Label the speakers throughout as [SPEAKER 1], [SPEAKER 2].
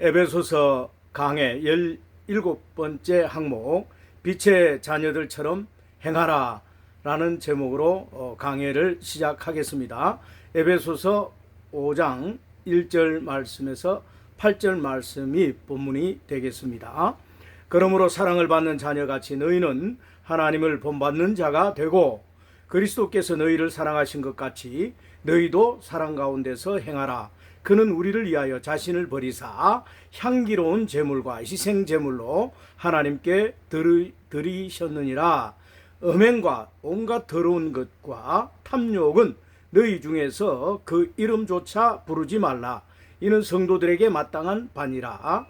[SPEAKER 1] 에베소서 강의 17번째 항목 빛의 자녀들처럼 행하라 라는 제목으로 어, 강해를 시작하겠습니다. 에베소서 5장 1절 말씀에서 8절 말씀이 본문이 되겠습니다. 그러므로 사랑을 받는 자녀같이 너희는 하나님을 본받는 자가 되고 그리스도께서 너희를 사랑하신 것 같이 너희도 사랑 가운데서 행하라. 그는 우리를 위하여 자신을 버리사 향기로운 제물과 희생 제물로 하나님께 드리, 드리 셨느니라. 음행과 온갖 더러운 것과 탐욕은 너희 중에서 그 이름조차 부르지 말라. 이는 성도들에게 마땅한 반이라.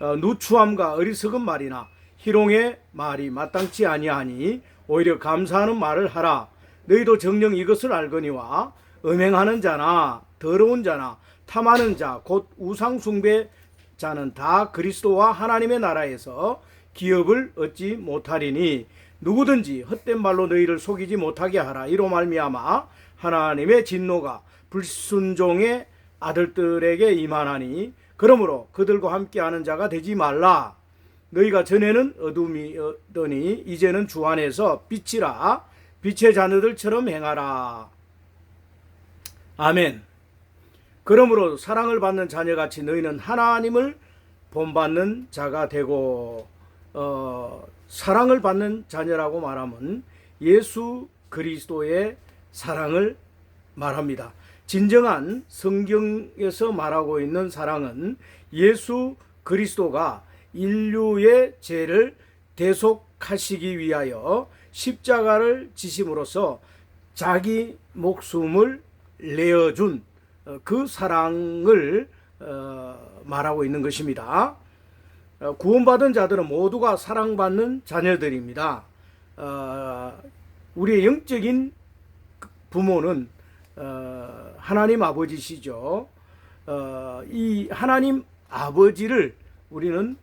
[SPEAKER 1] 어, 누추함과 어리석은 말이나 희롱의 말이 마땅치 아니하니 오히려 감사하는 말을 하라. 너희도 정령 이것을 알거니와 음행하는 자나 더러운 자나 탐하는 자 곧 우상 숭배자는 다 그리스도와 하나님의 나라에서 기업을 얻지 못하리니 누구든지 헛된 말로 너희를 속이지 못하게 하라. 이로 말미암아 하나님의 진노가 불순종의 아들들에게 임하나니 그러므로 그들과 함께하는 자가 되지 말라. 너희가 전에는 어둠이더니 이제는 주 안에서 빛이라. 빛의 자녀들처럼 행하라. 아멘 그러므로 사랑을 받는 자녀같이 너희는 하나님을 본받는 자가 되고 어, 사랑을 받는 자녀라고 말하면 예수 그리스도의 사랑을 말합니다. 진정한 성경에서 말하고 있는 사랑은 예수 그리스도가 인류의 죄를 대속하시기 위하여 십자가를 지심으로써 자기 목숨을 내어준 어, 그 사랑을 어, 말하고 있는 것입니다. 어, 구원받은 자들은 모두가 사랑받는 자녀들입니다. 우리의 영적인 부모는 하나님 아버지시죠. 이 하나님 아버지를 우리는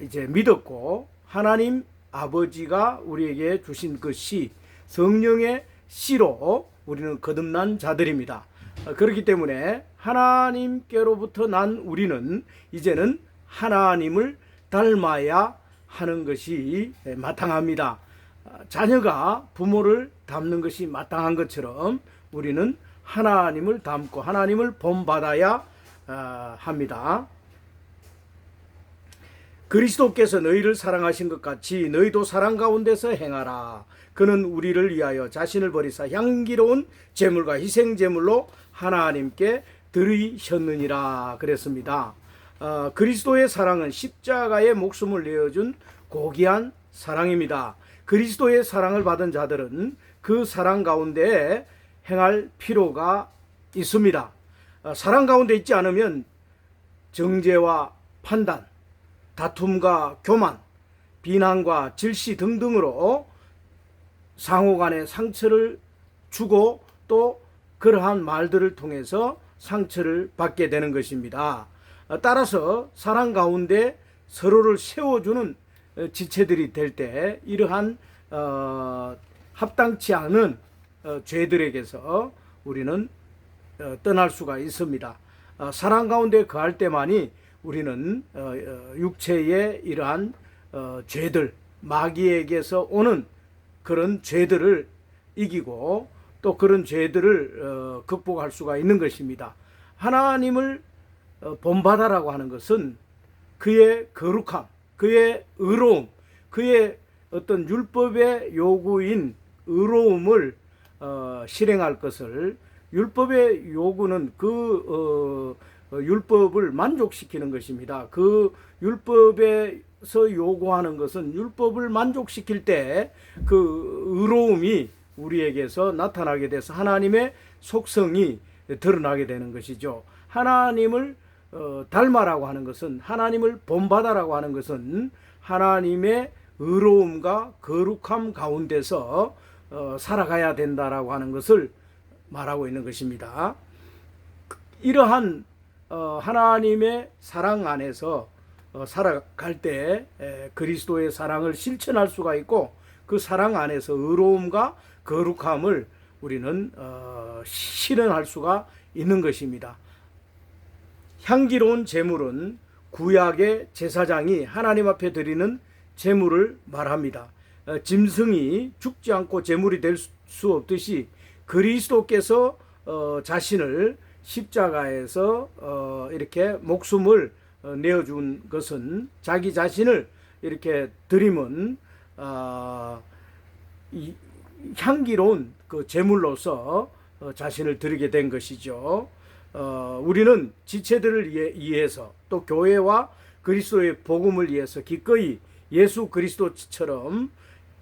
[SPEAKER 1] 이제 믿었고 하나님 아버지가 우리에게 주신 것이 성령의 씨로 우리는 거듭난 자들입니다. 어, 그렇기 때문에 하나님께로부터 난 우리는 이제는 하나님을 닮아야 하는 것이 마땅합니다. 어, 자녀가 부모를 닮는 것이 마땅한 것처럼 우리는 하나님을 닮고 하나님을 본받아야 어, 합니다. 그리스도께서 너희를 사랑하신 것 같이 너희도 사랑 가운데서 행하라. 그는 우리를 위하여 자신을 버리사 향기로운 제물과 희생 제물로 하나님께 드리셨느니라 그랬습니다. 어, 그리스도의 사랑은 십자가의 목숨을 내어준 고귀한 사랑입니다. 그리스도의 사랑을 받은 자들은 그 사랑 가운데 행할 필요가 있습니다. 어, 사랑 가운데 있지 않으면 정죄와 판단, 다툼과 교만, 비난과 질시 등등으로 상호 간에 상처를 주고 또 그러한 말들을 통해서 상처를 받게 되는 것입니다. 어, 따라서 사랑 가운데 서로를 세워주는 어, 지체들이 될 때 이러한 어, 합당치 않은 어, 죄들에게서 우리는 어, 떠날 수가 있습니다. 어, 사랑 가운데 거할 때만이 우리는 육체의 이러한 죄들 마귀에게서 오는 그런 죄들을 이기고 또 그런 죄들을 어, 극복할 수가 있는 것입니다. 하나님을 어, 본받아라고 하는 것은 그의 거룩함, 그의 의로움, 그의 어떤 율법의 요구인 의로움을 어, 실행할 것을 율법의 요구는 그 율법을 만족시키는 것입니다. 그 율법에 서 요구하는 것은 율법을 만족시킬 때 그 의로움이 우리에게서 나타나게 돼서 하나님의 속성이 드러나게 되는 것이죠. 하나님을 어, 닮아라고 하는 것은 하나님을 본받아라고 하는 것은 하나님의 의로움과 거룩함 가운데서 어, 살아가야 된다라고 하는 것을 말하고 있는 것입니다. 이러한 어, 하나님의 사랑 안에서 어, 살아갈 때 그리스도의 사랑을 실천할 수가 있고 그 사랑 안에서 의로움과 거룩함을 우리는 어, 실현할 수가 있는 것입니다. 향기로운 제물은 구약의 제사장이 하나님 앞에 드리는 제물을 말합니다. 어, 짐승이 죽지 않고 제물이 될 수 없듯이 그리스도께서 어, 자신을 십자가에서 어, 이렇게 목숨을 어, 내어준 것은 자기 자신을 이렇게 드림은 아, 이 향기로운 그 제물로서 어, 자신을 드리게 된 것이죠. 어, 우리는 지체들을 위해- 위해서 또 교회와 그리스도의 복음을 위해서 기꺼이 예수 그리스도처럼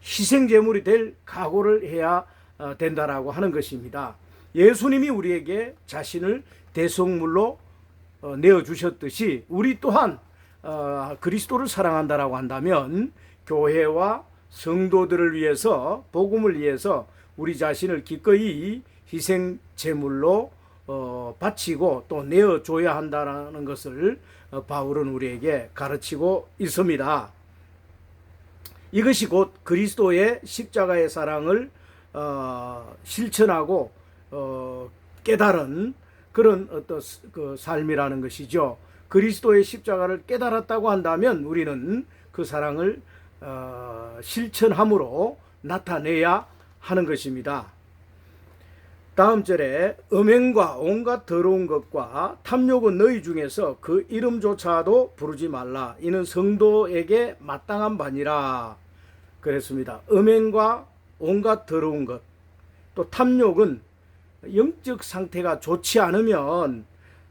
[SPEAKER 1] 희생 제물이 될 각오를 해야 어, 된다라고 하는 것입니다. 예수님이 우리에게 자신을 대속물로 어, 내어 주셨듯이 우리 또한 어, 그리스도를 사랑한다라고 한다면 교회와 성도들을 위해서 복음을 위해서 우리 자신을 기꺼이 희생 제물로 어, 바치고 또 내어 줘야 한다라는 것을 어, 바울은 우리에게 가르치고 있습니다. 이것이 곧 그리스도의 십자가의 사랑을 어, 실천하고 어, 깨달은 그런 어떤 스- 그 삶이라는 것이죠. 그리스도의 십자가를 깨달았다고 한다면 우리는 그 사랑을 어, 실천함으로 나타내야 하는 것입니다. 다음 절에 음행과 온갖 더러운 것과 탐욕은 너희 중에서 그 이름조차도 부르지 말라. 이는 성도에게 마땅한 바니라. 그랬습니다. 음행과 온갖 더러운 것, 또 탐욕은 영적 상태가 좋지 않으면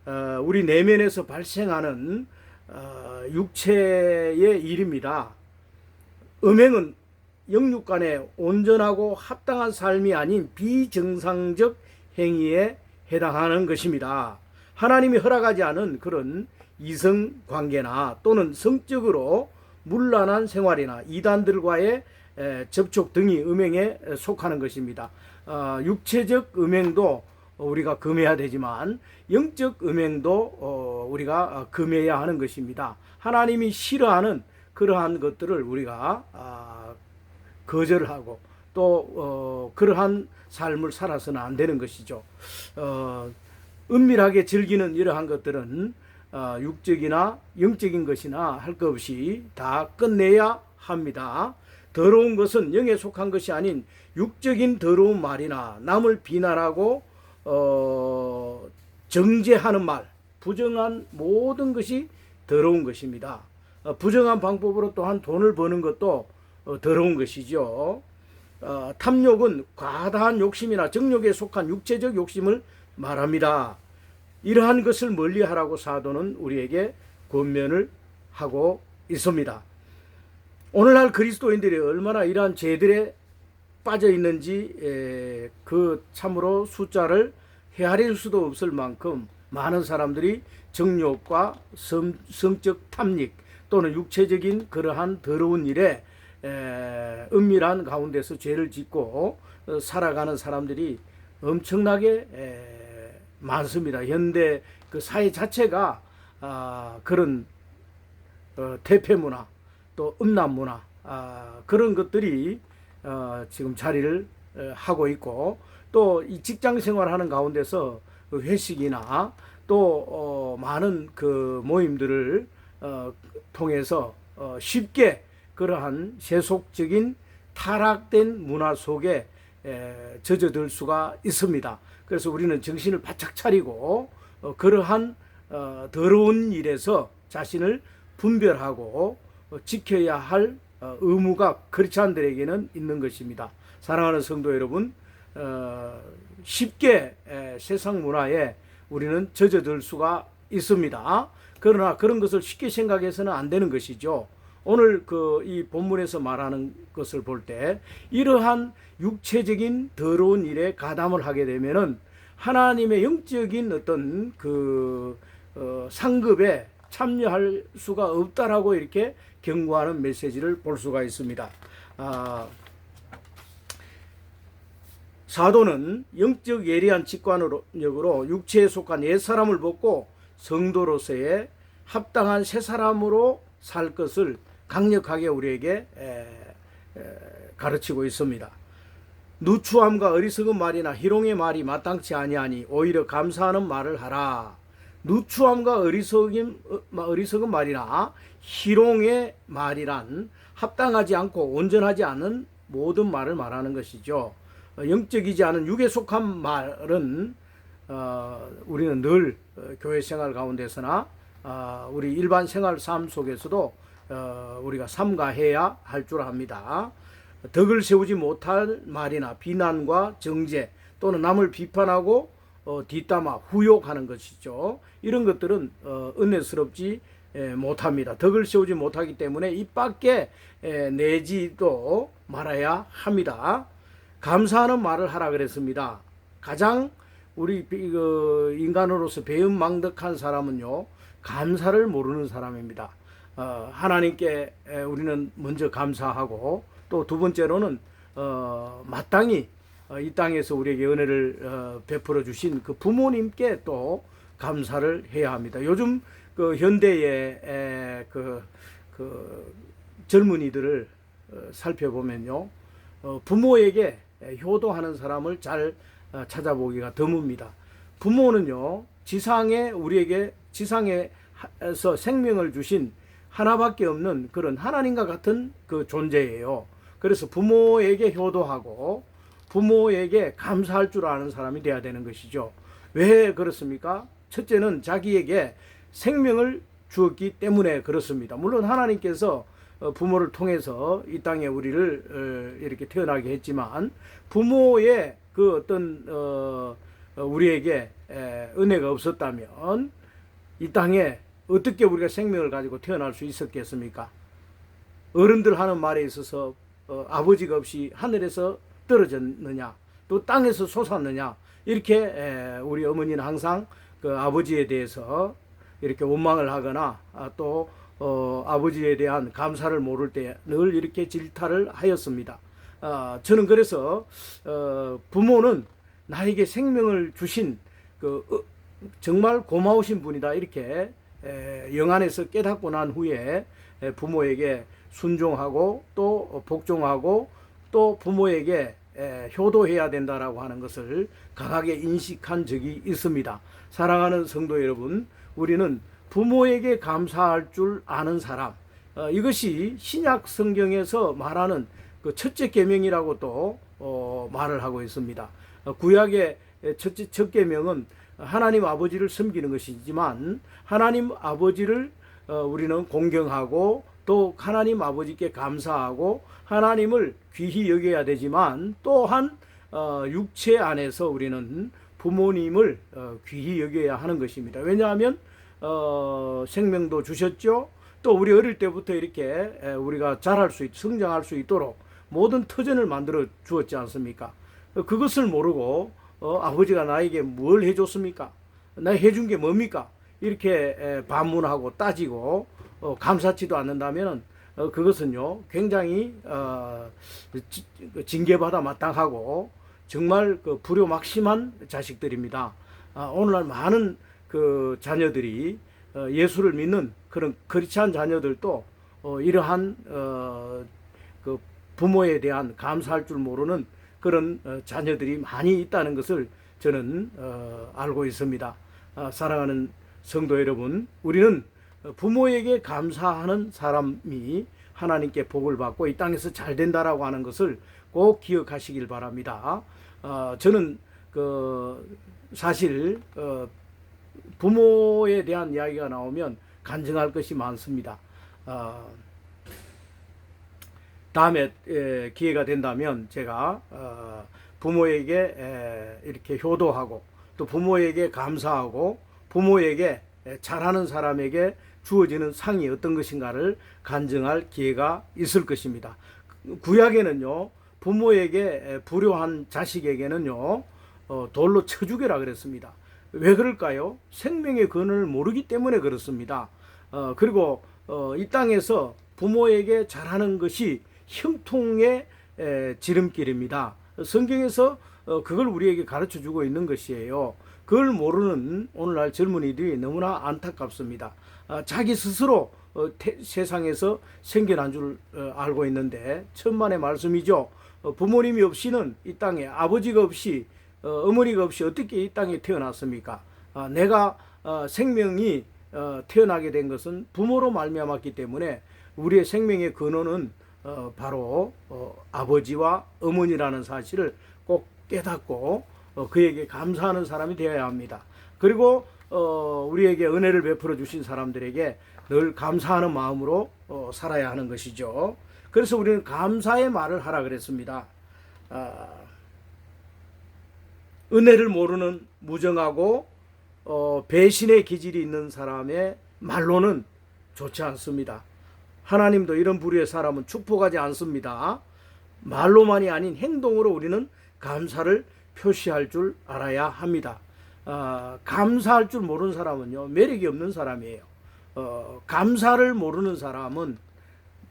[SPEAKER 1] 어, 우리 내면에서 발생하는 어, 육체의 일입니다. 음행은 영육간에 온전하고 합당한 삶이 아닌 비정상적 행위에 해당하는 것입니다. 하나님이 허락하지 않은 그런 이성 관계나 또는 성적으로 문란한 생활이나 이단들과의 에, 접촉 등이 음행에 속하는 것입니다. 어, 육체적 음행도 우리가 금해야 되지만 영적 음행도 어, 우리가 어, 금해야 하는 것입니다. 하나님이 싫어하는 그러한 것들을 우리가 아, 거절하고 또 어, 그러한 삶을 살아서는 안 되는 것이죠. 어, 은밀하게 즐기는 이러한 것들은 어, 육적이나 영적인 것이나 할 것 없이 다 끝내야 합니다. 더러운 것은 영에 속한 것이 아닌 육적인 더러운 말이나 남을 비난하고 어, 정죄하는 말, 부정한 모든 것이 더러운 것입니다. 어, 부정한 방법으로 또한 돈을 버는 것도 어, 더러운 것이죠. 어, 탐욕은 과다한 욕심이나 정욕에 속한 육체적 욕심을 말합니다. 이러한 것을 멀리하라고 사도는 우리에게 권면을 하고 있습니다. 오늘날 그리스도인들이 얼마나 이러한 죄들에 빠져 있는지 에, 그 참으로 숫자를 헤아릴 수도 없을 만큼 많은 사람들이 정욕과 성, 성적 탐닉 또는 육체적인 그러한 더러운 일에 에, 은밀한 가운데서 죄를 짓고 어, 살아가는 사람들이 엄청나게 에, 많습니다. 현대 그 사회 자체가 아, 그런 어, 대패 문화 또 음란 문화 아, 그런 것들이 어, 지금 자리를 어, 하고 있고 또 이 직장 생활하는 가운데서 그 회식이나 또 어, 많은 그 모임들을 어, 통해서 어, 쉽게 그러한 세속적인 타락된 문화 속에 에, 젖어들 수가 있습니다. 그래서 우리는 정신을 바짝 차리고 어, 그러한 어, 더러운 일에서 자신을 분별하고 어, 지켜야 할 어, 의무가 크리스찬들에게는 있는 것입니다. 사랑하는 성도 여러분, 어, 쉽게 에, 세상 문화에 우리는 젖어들 수가 있습니다. 그러나 그런 것을 쉽게 생각해서는 안 되는 것이죠. 오늘 그 이 본문에서 말하는 것을 볼 때 이러한 육체적인 더러운 일에 가담을 하게 되면은 하나님의 영적인 어떤 그 어, 상급에 참여할 수가 없다라고 이렇게 경고하는 메시지를 볼 수가 있습니다. 아, 사도는 영적 예리한 직관력으로 육체에 속한 옛 사람을 벗고 성도로서의 합당한 새 사람으로 살 것을 강력하게 우리에게 가르치고 있습니다. 누추함과 어리석은 말이나 희롱의 말이 마땅치 아니하니 오히려 감사하는 말을 하라. 누추함과 어리석임, 어, 마- 어리석은 말이나 희롱의 말이란 합당하지 않고 온전하지 않은 모든 말을 말하는 것이죠. 어, 영적이지 않은 육에 속한 말은 어, 우리는 늘 어, 교회 생활 가운데서나 어, 우리 일반 생활 삶 속에서도 어, 우리가 삼가해야 할 줄 압니다. 덕을 세우지 못할 말이나 비난과 정죄 또는 남을 비판하고 어, 뒷담화 후욕하는 것이죠. 이런 것들은 어, 은혜스럽지 에, 못합니다. 덕을 세우지 못하기 때문에 입 밖에 에, 내지도 말아야 합니다. 감사하는 말을 하라 그랬습니다. 가장 우리 비- 그 인간으로서 배은망덕한 사람은요 감사를 모르는 사람입니다. 어, 하나님께 에, 우리는 먼저 감사하고 또 두 번째로는 어, 마땅히 어, 이 땅에서 우리에게 은혜를 어, 베풀어 주신 그 부모님께 또 감사를 해야 합니다. 요즘 그 현대의 에, 그, 그 젊은이들을 어, 살펴보면요, 어, 부모에게 효도하는 사람을 잘 어, 찾아보기가 드뭅니다. 부모는요, 지상에 우리에게 지상에서 생명을 주신 하나밖에 없는 그런 하나님과 같은 그 존재예요. 그래서 부모에게 효도하고 부모에게 감사할 줄 아는 사람이 돼야 되는 것이죠. 왜 그렇습니까? 첫째는 자기에게 생명을 주었기 때문에 그렇습니다. 물론 하나님께서 어, 부모를 통해서 이 땅에 우리를 어, 이렇게 태어나게 했지만 부모의 그 어떤 어, 어, 우리에게 에, 은혜가 없었다면 이 땅에 어떻게 우리가 생명을 가지고 태어날 수 있었겠습니까? 어른들 하는 말에 있어서 어, 아버지가 없이 하늘에서 떨어졌느냐, 또 땅에서 솟았느냐 이렇게 에, 우리 어머니는 항상 그 아버지에 대해서 이렇게 원망을 하거나 아, 또 어, 아버지에 대한 감사를 모를 때 늘 이렇게 질타를 하였습니다. 아, 저는 그래서 어, 부모는 나에게 생명을 주신 그 어, 정말 고마우신 분이다 이렇게 에, 영안에서 깨닫고 난 후에 에, 부모에게 순종하고 또 복종하고 또 부모에게 에, 효도해야 된다라고 하는 것을 강하게 인식한 적이 있습니다. 사랑하는 성도 여러분, 우리는 부모에게 감사할 줄 아는 사람, 어, 이것이 신약 성경에서 말하는 그 첫째 계명이라고 또 어, 말을 하고 있습니다. 어, 구약의 첫째 첫 계명은 하나님 아버지를 섬기는 것이지만 하나님 아버지를 어, 우리는 공경하고 또 하나님 아버지께 감사하고 하나님을 귀히 여겨야 되지만 또한 어, 육체 안에서 우리는 부모님을 어, 귀히 여겨야 하는 것입니다. 왜냐하면 어, 생명도 주셨죠. 또 우리 어릴 때부터 이렇게 에, 우리가 자랄 수 있, 성장할 수 있도록 모든 터전을 만들어 주었지 않습니까? 어, 그것을 모르고 어, 아버지가 나에게 뭘 해줬습니까? 나 해준 게 뭡니까? 이렇게 에, 반문하고 따지고 어, 감사치도 않는다면 어, 그것은요 굉장히 어, 지- 징계받아 마땅하고 정말 그 불효막심한 자식들입니다. 아, 오늘날 많은 그 자녀들이 어, 예수를 믿는 그런 크리스찬 자녀들도 어, 이러한 어, 그 부모에 대한 감사할 줄 모르는 그런 어, 자녀들이 많이 있다는 것을 저는 어, 알고 있습니다. 아, 사랑하는 성도 여러분, 우리는 부모에게 감사하는 사람이 하나님께 복을 받고 이 땅에서 잘 된다라고 하는 것을 꼭 기억하시길 바랍니다. 어, 저는 그 사실 어, 부모에 대한 이야기가 나오면 간증할 것이 많습니다. 어, 다음에 에, 기회가 된다면 제가 어, 부모에게 에, 이렇게 효도하고 또 부모에게 감사하고 부모에게 에, 잘하는 사람에게 주어지는 상이 어떤 것인가를 간증할 기회가 있을 것입니다. 구약에는요 부모에게 에, 불효한 자식에게는요 어, 돌로 쳐 죽여라 그랬습니다. 왜 그럴까요? 생명의 근원을 모르기 때문에 그렇습니다. 어, 그리고 어, 이 땅에서 부모에게 잘하는 것이 형통의 에, 지름길입니다. 성경에서 어, 그걸 우리에게 가르쳐 주고 있는 것이에요. 그걸 모르는 오늘날 젊은이들이 너무나 안타깝습니다. 아, 자기 스스로 어, 태- 세상에서 생겨난 줄 어, 알고 있는데 천만의 말씀이죠. 어, 부모님이 없이는 이 땅에 아버지가 없이 어, 어머니가 없이 어떻게 이 땅에 태어났습니까? 아, 내가 어, 생명이 어, 태어나게 된 것은 부모로 말미암았기 때문에 우리의 생명의 근원은 어, 바로 어, 아버지와 어머니라는 사실을 꼭 깨닫고 어, 그에게 감사하는 사람이 되어야 합니다. 그리고 어, 우리에게 은혜를 베풀어 주신 사람들에게 늘 감사하는 마음으로 어, 살아야 하는 것이죠. 그래서 우리는 감사의 말을 하라 그랬습니다. 아, 은혜를 모르는 무정하고 어, 배신의 기질이 있는 사람의 말로는 좋지 않습니다. 하나님도 이런 부류의 사람은 축복하지 않습니다. 말로만이 아닌 행동으로 우리는 감사를 표시할 줄 알아야 합니다. 어, 감사할 줄 모르는 사람은요 매력이 없는 사람이에요. 어, 감사를 모르는 사람은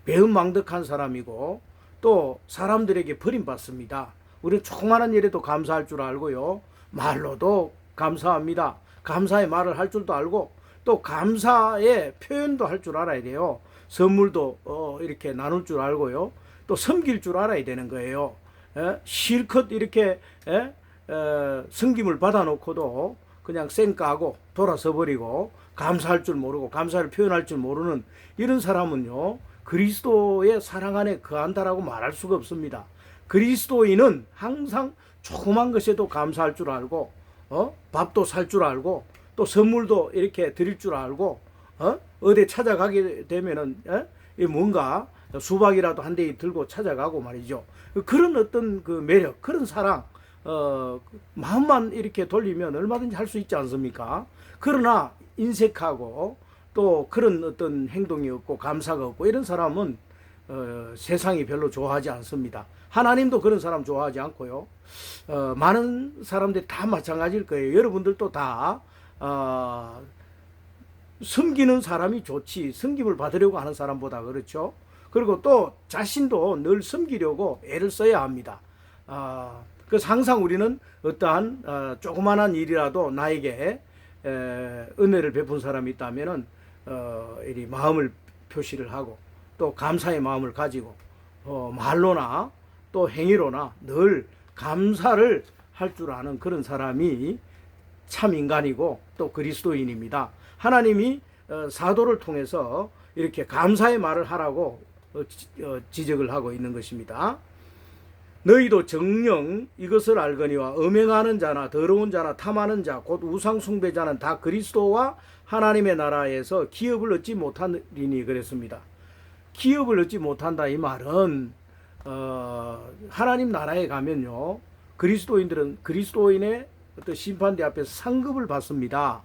[SPEAKER 1] 매우 망덕한 사람이고 또 사람들에게 버림받습니다. 우리 조그마한 일에도 감사할 줄 알고요. 말로도 감사합니다. 감사의 말을 할 줄도 알고 또 감사의 표현도 할 줄 알아야 돼요. 선물도 어, 이렇게 나눌 줄 알고요. 또 섬길 줄 알아야 되는 거예요. 예? 실컷 이렇게 예? 에, 섬김을 받아놓고도 그냥 쌩까고 돌아서 버리고 감사할 줄 모르고 감사를 표현할 줄 모르는 이런 사람은요 그리스도의 사랑 안에 거한다라고 말할 수가 없습니다. 그리스도인은 항상 조그만 것에도 감사할 줄 알고 어? 밥도 살 줄 알고 또 선물도 이렇게 드릴 줄 알고 어? 어디 찾아가게 되면은 에? 이 뭔가 수박이라도 한 대 들고 찾아가고 말이죠. 그런 어떤 그 매력, 그런 사랑, 어, 마음만 이렇게 돌리면 얼마든지 할 수 있지 않습니까? 그러나 인색하고 또 그런 어떤 행동이 없고 감사가 없고 이런 사람은 어, 세상이 별로 좋아하지 않습니다. 하나님도 그런 사람 좋아하지 않고요. 어, 많은 사람들이 다 마찬가지일 거예요. 여러분들도 다 어, 섬기는 사람이 좋지 섬김을 받으려고 하는 사람보다 그렇죠. 그리고 또 자신도 늘 섬기려고 애를 써야 합니다. 아, 그래서 항상 우리는 어떠한 어, 조그만한 일이라도 나에게 에, 은혜를 베푼 사람이 있다면은 어, 마음을 표시를 하고 또 감사의 마음을 가지고 어, 말로나 또 행위로나 늘 감사를 할 줄 아는 그런 사람이 참 인간이고 또 그리스도인입니다. 하나님이 어, 사도를 통해서 이렇게 감사의 말을 하라고 어, 지- 어, 지적을 하고 있는 것입니다. 너희도 정령 이것을 알거니와 음행하는 자나 더러운 자나 탐하는 자 곧 우상 숭배자는 다 그리스도와 하나님의 나라에서 기업을 얻지 못하리니 그랬습니다. 기업을 얻지 못한다 이 말은 어, 하나님 나라에 가면요 그리스도인들은 그리스도인의 어떤 심판대 앞에서 상급을 받습니다.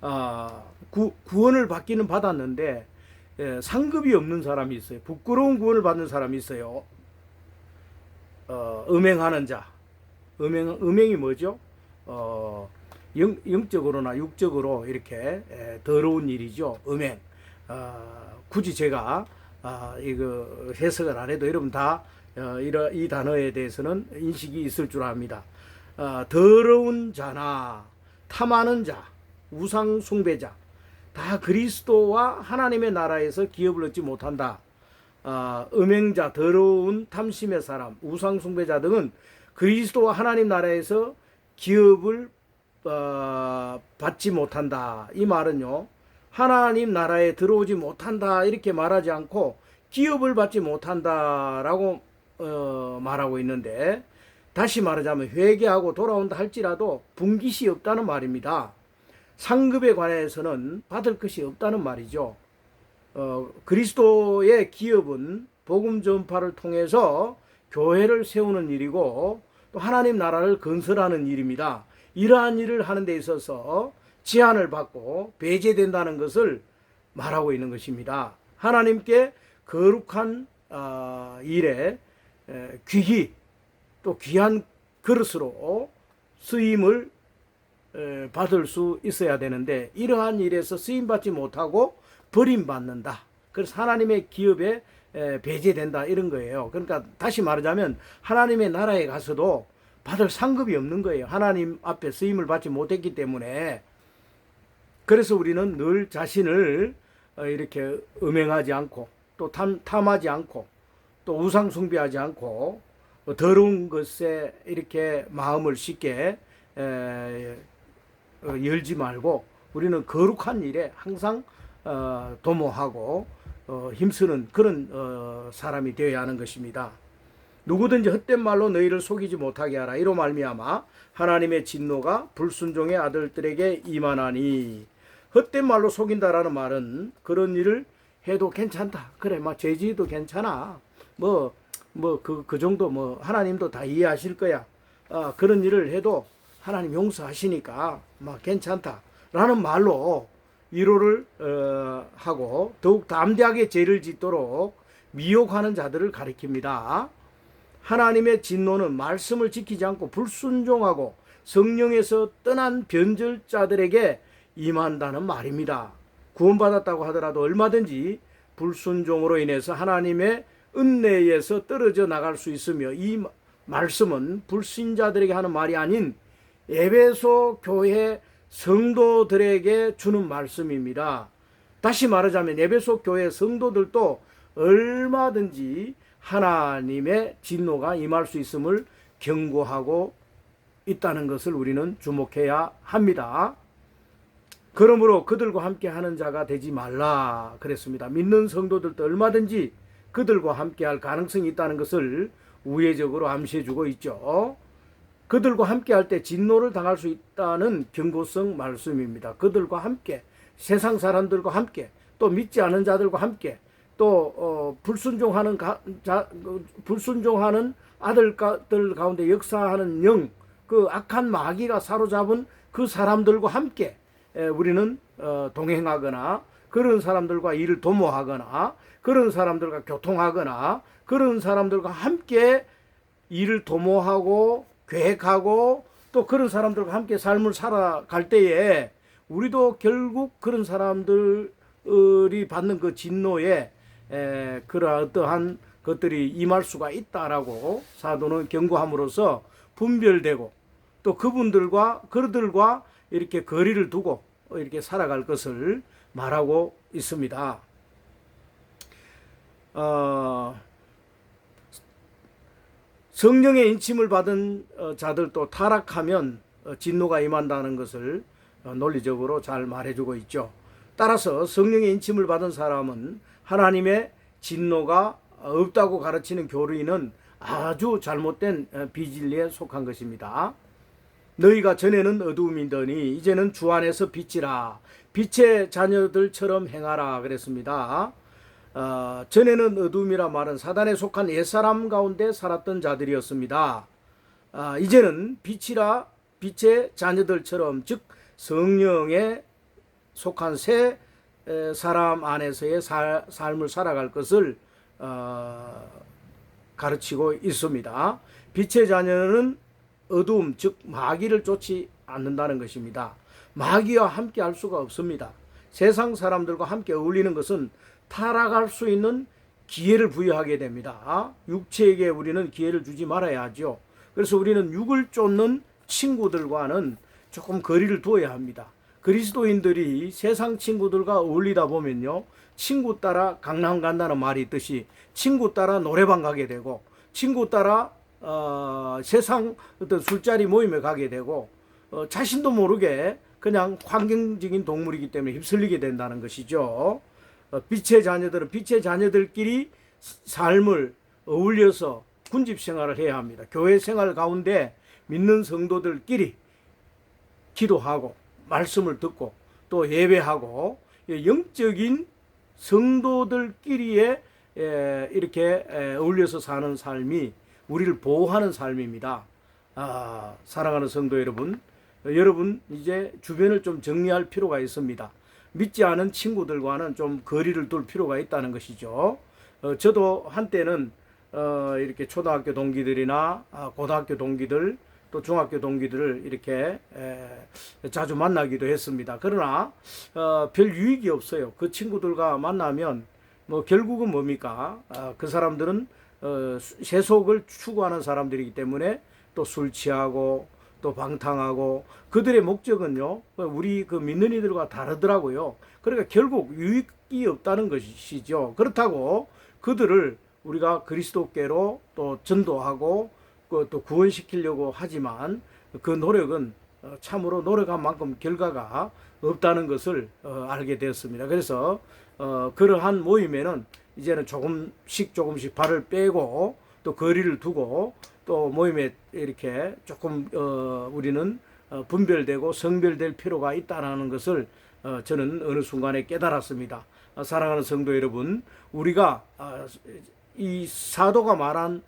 [SPEAKER 1] 아, 구, 구원을 받기는 받았는데 예, 상급이 없는 사람이 있어요. 부끄러운 구원을 받는 사람이 있어요. 어, 음행하는 자. 음행, 음행이 뭐죠? 어, 영, 영적으로나 육적으로 이렇게 에, 더러운 일이죠. 음행. 어, 굳이 제가 아, 이거 해석을 안 해도 여러분 다 어, 이러, 이 단어에 대해서는 인식이 있을 줄 압니다. 어, 더러운 자나 탐하는 자, 우상 숭배자, 다 그리스도와 하나님의 나라에서 기업을 얻지 못한다. 아, 음행자, 더러운 탐심의 사람, 우상 숭배자 등은 그리스도와 하나님 나라에서 기업을 어, 받지 못한다. 이 말은요. 하나님 나라에 들어오지 못한다. 이렇게 말하지 않고 기업을 받지 못한다라고 어, 말하고 있는데 다시 말하자면 회개하고 돌아온다 할지라도 분깃이 없다는 말입니다. 상급에 관해서는 받을 것이 없다는 말이죠. 어, 그리스도의 기업은 복음 전파를 통해서 교회를 세우는 일이고 또 하나님 나라를 건설하는 일입니다. 이러한 일을 하는 데 있어서 제한을 받고 배제된다는 것을 말하고 있는 것입니다. 하나님께 거룩한 어, 일에 에, 귀히 또 귀한 그릇으로 쓰임을 에, 받을 수 있어야 되는데 이러한 일에서 쓰임 받지 못하고 버림받는다. 그래서 하나님의 기업에 에, 배제된다 이런 거예요. 그러니까 다시 말하자면 하나님의 나라에 가서도 받을 상급이 없는 거예요. 하나님 앞에 쓰임을 받지 못했기 때문에 그래서 우리는 늘 자신을 어, 이렇게 음행하지 않고 또 탐, 탐하지 않고 또 우상 숭배하지 않고 어, 더러운 것에 이렇게 마음을 쉽게 에, 어, 열지 말고 우리는 거룩한 일에 항상 어, 도모하고 어, 힘쓰는 그런 어, 사람이 되어야 하는 것입니다. 누구든지 헛된 말로 너희를 속이지 못하게 하라. 이로 말미암아 하나님의 진노가 불순종의 아들들에게 임하나니 헛된 말로 속인다라는 말은 그런 일을 해도 괜찮다. 그래, 막 죄지도 괜찮아. 뭐 뭐 그 그 정도 뭐 하나님도 다 이해하실 거야. 아, 그런 일을 해도 하나님 용서하시니까 막 괜찮다 라는 말로 위로를 어, 하고 더욱 담대하게 죄를 짓도록 미혹하는 자들을 가리킵니다. 하나님의 진노는 말씀을 지키지 않고 불순종하고 성령에서 떠난 변절자들에게 임한다는 말입니다. 구원받았다고 하더라도 얼마든지 불순종으로 인해서 하나님의 은혜에서 떨어져 나갈 수 있으며 이 말씀은 불신자들에게 하는 말이 아닌 에베소 교회 성도들에게 주는 말씀입니다. 다시 말하자면 에베소 교회 성도들도 얼마든지 하나님의 진노가 임할 수 있음을 경고하고 있다는 것을 우리는 주목해야 합니다. 그러므로 그들과 함께 하는 자가 되지 말라 그랬습니다. 믿는 성도들도 얼마든지 그들과 함께 할 가능성이 있다는 것을 우회적으로 암시해 주고 있죠. 그들과 함께 할 때 진노를 당할 수 있다는 경고성 말씀입니다. 그들과 함께 세상 사람들과 함께 또 믿지 않은 자들과 함께 또 어, 불순종하는 가, 자, 그 불순종하는 아들들 가운데 역사하는 영, 그 악한 마귀가 사로잡은 그 사람들과 함께 에, 우리는 어, 동행하거나 그런 사람들과 일을 도모하거나 그런 사람들과 교통하거나 그런 사람들과 함께 일을 도모하고 계획하고 또 그런 사람들과 함께 삶을 살아갈 때에 우리도 결국 그런 사람들이 받는 그 진노에 에, 그러한 것들이 임할 수가 있다라고 사도는 경고함으로써 분별되고 또 그분들과 그들과 이렇게 거리를 두고 이렇게 살아갈 것을 말하고 있습니다. 어, 성령의 인침을 받은 어, 자들도 타락하면 어, 진노가 임한다는 것을 어, 논리적으로 잘 말해주고 있죠. 따라서 성령의 인침을 받은 사람은 하나님의 진노가 없다고 가르치는 교리는 아주 잘못된 비진리에 속한 것입니다. 너희가 전에는 어두움이더니 이제는 주 안에서 빛이라 빛의 자녀들처럼 행하라 그랬습니다. 어, 전에는 어둠이라 말은 사단에 속한 옛사람 가운데 살았던 자들이었습니다. 아, 이제는 빛이라 빛의 자녀들처럼 즉 성령에 속한 새 에, 사람 안에서의 살, 삶을 살아갈 것을 어, 가르치고 있습니다. 빛의 자녀는 어두움 즉 마귀를 쫓지 않는다는 것입니다. 마귀와 함께 할 수가 없습니다. 세상 사람들과 함께 어울리는 것은 타락할 수 있는 기회를 부여하게 됩니다. 육체에게 우리는 기회를 주지 말아야 하죠. 그래서 우리는 육을 쫓는 친구들과는 조금 거리를 두어야 합니다. 그리스도인들이 세상 친구들과 어울리다 보면요. 친구 따라 강남 간다는 말이 있듯이 친구 따라 노래방 가게 되고 친구 따라 어, 세상 어떤 술자리 모임에 가게 되고 어, 자신도 모르게 그냥 환경적인 동물이기 때문에 휩쓸리게 된다는 것이죠. 어, 빛의 자녀들은 빛의 자녀들끼리 삶을 어울려서 군집 생활을 해야 합니다. 교회 생활 가운데 믿는 성도들끼리 기도하고 말씀을 듣고 또 예배하고 영적인 성도들끼리의 이렇게 어울려서 사는 삶이 우리를 보호하는 삶입니다. 아, 사랑하는 성도 여러분, 여러분 이제 주변을 좀 정리할 필요가 있습니다. 믿지 않은 친구들과는 좀 거리를 둘 필요가 있다는 것이죠. 어, 저도 한때는 어, 이렇게 초등학교 동기들이나 아, 고등학교 동기들 또 중학교 동기들을 이렇게 에, 자주 만나기도 했습니다. 그러나 어, 별 유익이 없어요. 그 친구들과 만나면 뭐 결국은 뭡니까? 아, 그 사람들은 어, 세속을 추구하는 사람들이기 때문에 또 술 취하고 또 방탕하고 그들의 목적은요 우리 그 믿는 이들과 다르더라고요. 그러니까 결국 유익이 없다는 것이죠. 그렇다고 그들을 우리가 그리스도께로 또 전도하고 그또 구원시키려고 하지만 그 노력은 어, 참으로 노력한 만큼 결과가 없다는 것을 어, 알게 되었습니다. 그래서 어, 그러한 모임에는 이제는 조금씩 조금씩 발을 빼고 또 거리를 두고 또 모임에 이렇게 조금 어, 우리는 어, 분별되고 성별될 필요가 있다는 것을 어, 저는 어느 순간에 깨달았습니다. 어, 사랑하는 성도 여러분, 우리가 어, 이 사도가 말하는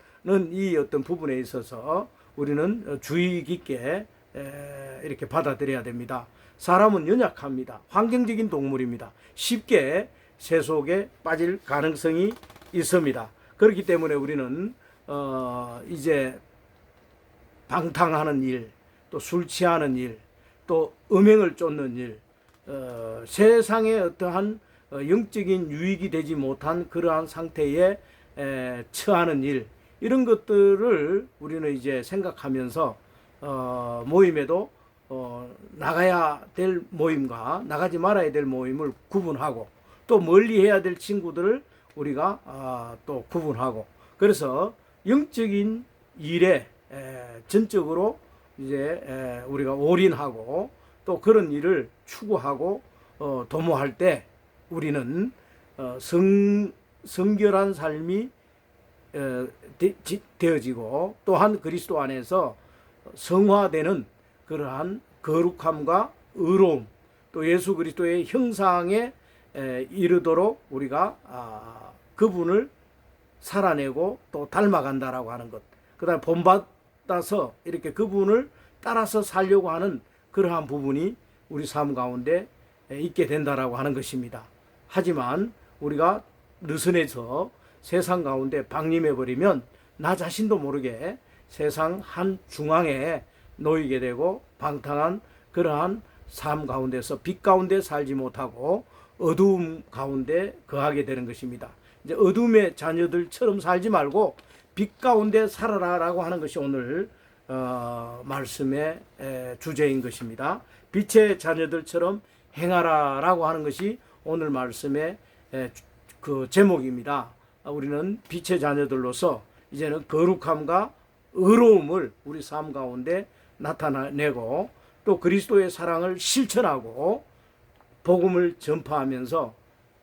[SPEAKER 1] 이 어떤 부분에 있어서 우리는 어, 주의 깊게 에, 이렇게 받아들여야 됩니다. 사람은 연약합니다. 환경적인 동물입니다. 쉽게 세속에 빠질 가능성이 있습니다. 그렇기 때문에 우리는 어, 이제 방탕하는 일, 또 술 취하는 일, 또 음행을 쫓는 일, 어, 세상에 어떠한 어, 영적인 유익이 되지 못한 그러한 상태에 에, 처하는 일, 이런 것들을 우리는 이제 생각하면서 어, 모임에도 어, 나가야 될 모임과 나가지 말아야 될 모임을 구분하고 또 멀리 해야 될 친구들을 우리가 아, 또 구분하고. 그래서 영적인 일에 에, 전적으로 이제 에, 우리가 올인하고 또 그런 일을 추구하고 어, 도모할 때 우리는 어, 성 성결한 삶이 되어지고 또한 그리스도 안에서 성화되는 그러한 거룩함과 의로움 또 예수 그리스도의 형상에 에, 이르도록 우리가 아, 그분을 살아내고 또 닮아간다라고 하는 것. 그다음 본받아서 이렇게 그분을 따라서 살려고 하는 그러한 부분이 우리 삶 가운데 에, 있게 된다라고 하는 것입니다. 하지만 우리가 느슨해서 세상 가운데 방림해 버리면 나 자신도 모르게 세상 한 중앙에 놓이게 되고 방탕한 그러한 삶 가운데서 빛 가운데 살지 못하고 어두움 가운데 거하게 되는 것입니다. 이제 어둠의 자녀들처럼 살지 말고 빛 가운데 살아라라고 하는 것이 오늘 어, 말씀의 에, 주제인 것입니다. 빛의 자녀들처럼 행하라라고 하는 것이 오늘 말씀의 에, 주- 그 제목입니다. 아, 우리는 빛의 자녀들로서 이제는 거룩함과 의로움을 우리 삶 가운데 나타내고 또 그리스도의 사랑을 실천하고 복음을 전파하면서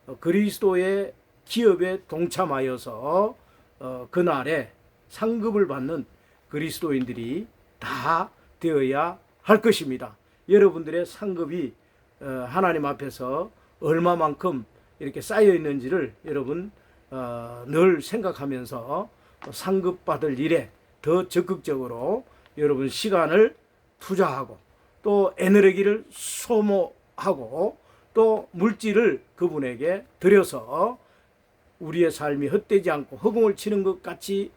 [SPEAKER 1] 어, 그리스도의 기업에 동참하여서 어, 그날에 상급을 받는 그리스도인들이 다 되어야 할 것입니다. 여러분들의 상급이 어, 하나님 앞에서 얼마만큼 이렇게 쌓여 있는지를 여러분 어, 늘 생각하면서 상급 받을 일에 더 적극적으로 여러분 시간을 투자하고 또 에너지를 소모하고 또 물질을 그분에게 드려서 우리의 삶이 헛되지 않고 허공을 치는 것 같지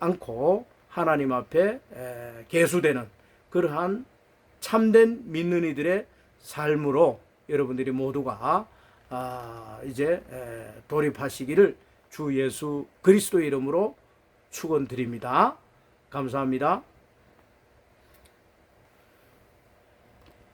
[SPEAKER 1] 않고 하나님 앞에 에, 계수되는 그러한 참된 믿는 이들의 삶으로 여러분들이 모두가 아, 이제 에, 돌입하시기를 주 예수 그리스도 이름으로 축원드립니다. 감사합니다.